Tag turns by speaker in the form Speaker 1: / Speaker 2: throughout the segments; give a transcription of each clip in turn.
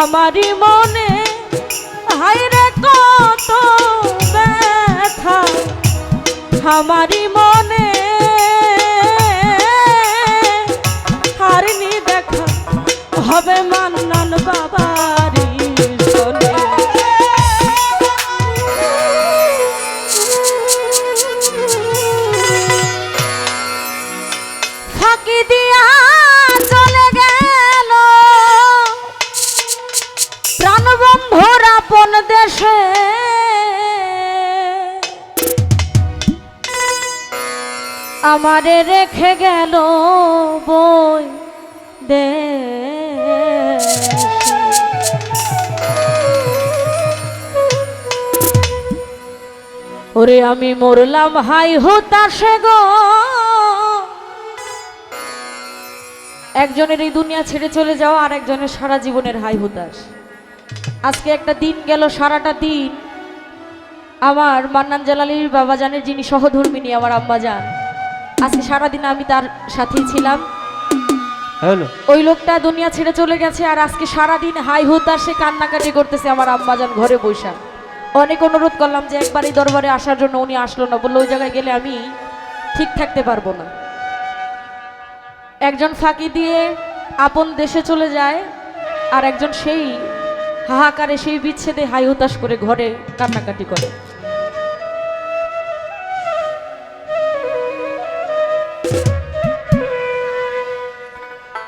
Speaker 1: আমারই মনে হাইরে কত ব্যথা। আমারই মনে হারিনি দেখা হবে মান্নান বাবারি আমারে রেখে গেল বই দে। ওরে আমি মরলাম, হাই হতাশে গো একজনের এই দুনিয়া ছেড়ে চলে যাওয়া আর একজনের সারা জীবনের হাই হুতাশ। আজকে একটা দিন গেল, সারাটা দিন। আমার মান্নান জালালির বাবাজানের যিনি সহধর্মিনী, আমার আম্মাজান আজকে সারাদিন আমি তার সাথেই ছিলাম। ওই লোকটা দুনিয়া ছেড়ে চলে গেছে আর আজকে সারাদিন হাই হুতাশে কান্নাকাটি করতেছে আমার আম্মাজান ঘরে বৈশা অনেক অনুরোধ করলাম যে একবার এই দরবারে আসার জন্য উনি আসলো না বলল ওই জায়গায় গেলে আমি ঠিক থাকতে পারব না। একজন ফাঁকি দিয়ে আপন দেশে চলে যায় আর একজন সেই হাহাকারে সেই বিচ্ছেদে হাই হতাশ করে ঘরে কান্নাকাটি করে।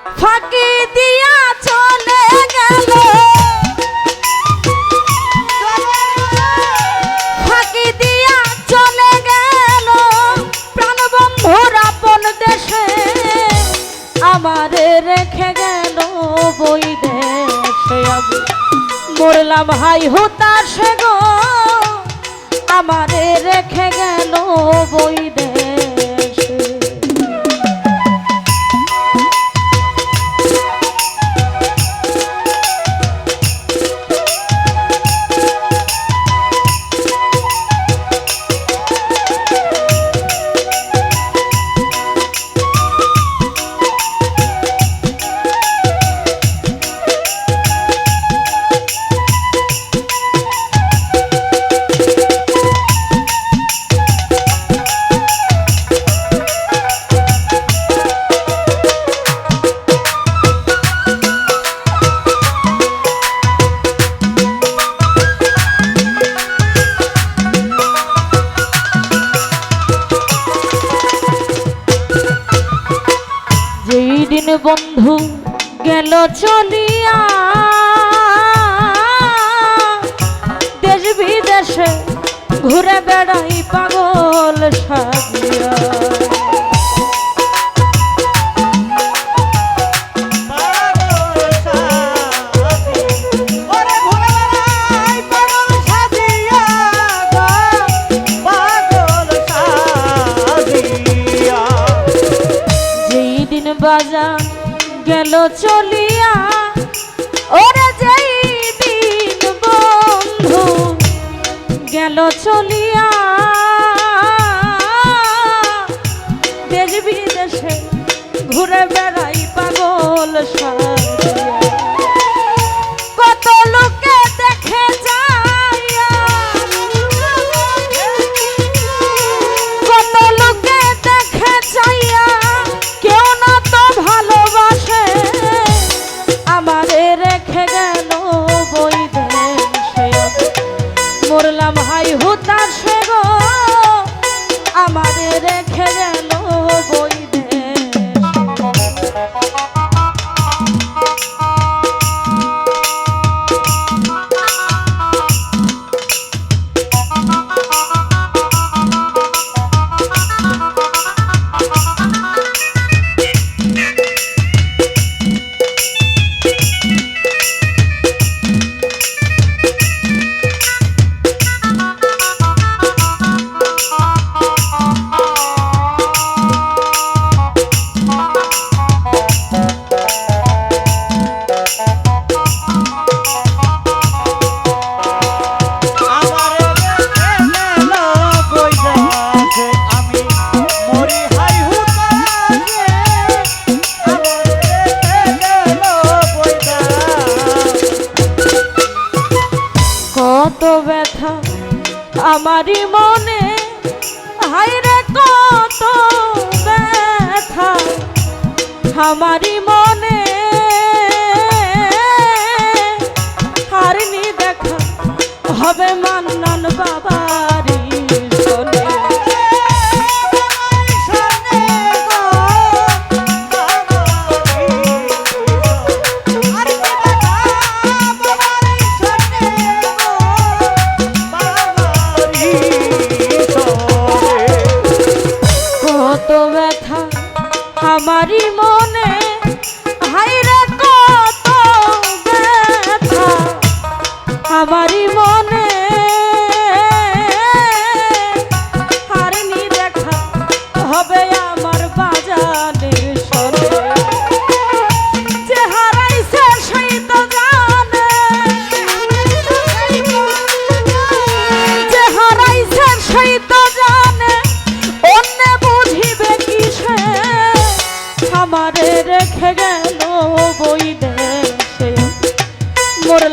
Speaker 1: ফাঁকি চলে গেল। ফাঁকি দিয়া চলে গেল। প্রাণবন্ধুর দেশে আমারে রেখে গেল বই দেশে আমি। মরলাম হাই হতাশে গো, আমারে রেখে গেল বই দেশে। বন্ধু গেল চলিয়া। দেশ বিদেশে ঘুরে বেড়াই পাগল দিন গেল চলিয়া। ওরে যেই দিন বন্ধু গেল চলিয়া। দেশ বিদেশে ঘুরে বেড়াই পাগল সাজিয়া আমারই মনে হাইরে কত ব্যথা। আমারি মনে হারিনি দেখা হবে মান্নান আমারই মনে হাইরে কত ব্যথা। আমারই মনে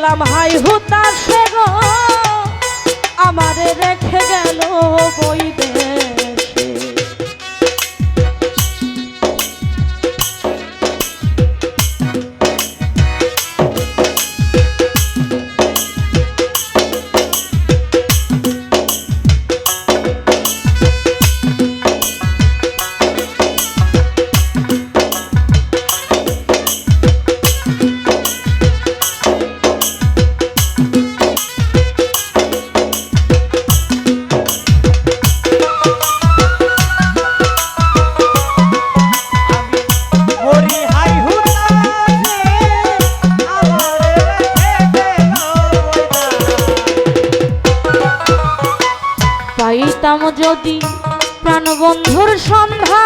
Speaker 1: মরলাম হাই হুতাশে গো। আমারে রেখে গেল পাইতাম যদি প্রাণবন্ধুর সন্ধ্যা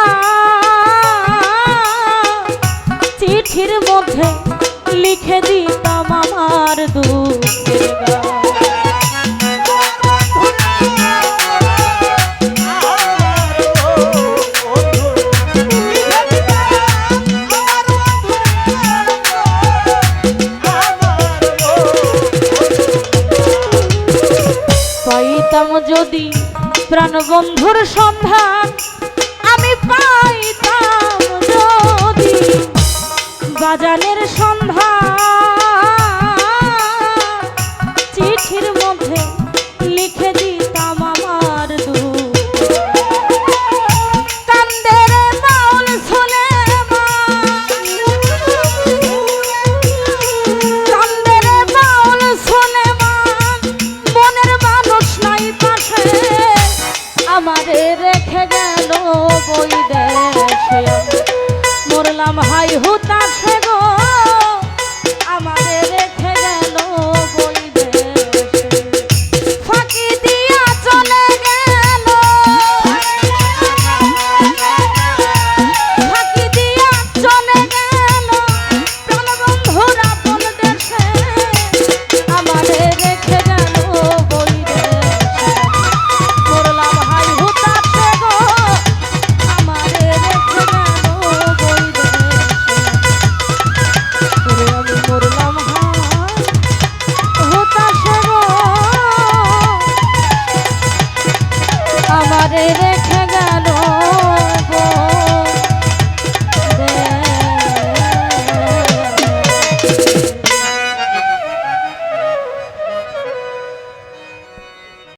Speaker 1: চিঠির মধ্যে লিখে দিতাম আমার দুঃখের প্রাণবন্ধুর সন্ধান আমি পাইতাম যদি। সন্ধান